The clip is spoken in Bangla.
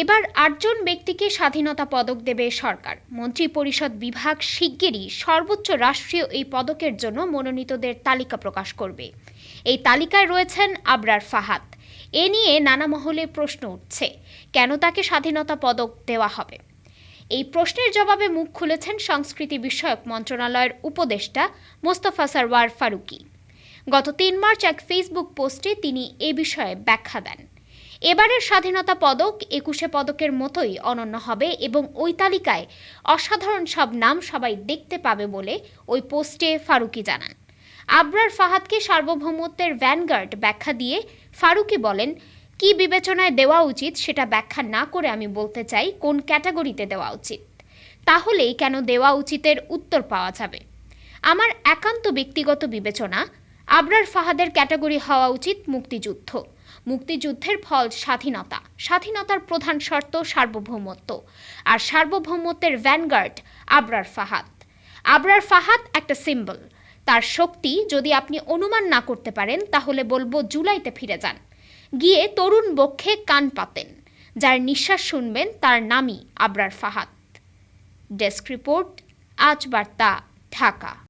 এবার আটজন ব্যক্তিকে স্বাধীনতা পদক দেবে সরকার। মন্ত্রী পরিষদ বিভাগ শিগগিরই সর্বোচ্চ রাষ্ট্রীয় এই পদকের জন্য মনোনীতদের তালিকা প্রকাশ করবে। এই তালিকায় রয়েছেন আবরার ফাহাদ। এ নিয়ে নানা মহলে প্রশ্ন উঠছে, কেন তাকে স্বাধীনতা পদক দেওয়া হবে? এই প্রশ্নের জবাবে মুখ খুলেছেন সংস্কৃতি বিষয়ক মন্ত্রণালয়ের উপদেষ্টা মোস্তফা সারওয়ার ফারুকী। গত তিন মার্চ এক ফেসবুক পোস্টে তিনি এ বিষয়ে ব্যাখ্যা দেন। এবারের স্বাধীনতা পদক একুশে পদকের মতোই অনন্য হবে এবং ওই তালিকায় অসাধারণ সব নাম সবাই দেখতে পাবে বলে ওই পোস্টে ফারুকি জানান। আবরার ফাহাদকে সার্বভৌমত্বের ভ্যানগার্ড ব্যাখ্যা দিয়ে ফারুকি বলেন, কি বিবেচনায় দেওয়া উচিত সেটা ব্যাখ্যা না করে আমি বলতে চাই কোন ক্যাটাগরিতে দেওয়া উচিত। তাহলেই কেন দেওয়া উচিতের উত্তর পাওয়া যাবে। আমার একান্ত ব্যক্তিগত বিবেচনা, আবরার ফাহাদের ক্যাটাগরি হওয়া উচিত মুক্তিযুদ্ধ। মুক্তিযুদ্ধের ফল স্বাধীনতা। স্বাধীনতার প্রধান শর্ত সার্বভৌমত্ব। আর সার্বভৌমত্বের ভ্যানগার্ড আবরার ফাহাদ। আবরার ফাহাদ একটা সিম্বল তার শক্তি যদি আপনি অনুমান না করতে পারেন, তাহলে বলব জুলাইতে ফিরে যান। গিয়ে তরুণ বক্ষে কান পাতেন। যার নিঃশ্বাস শুনবেন, তার নামই আবরার ফাহাদ। ডেস্ক রিপোর্ট, আজ বার্তা, ঢাকা।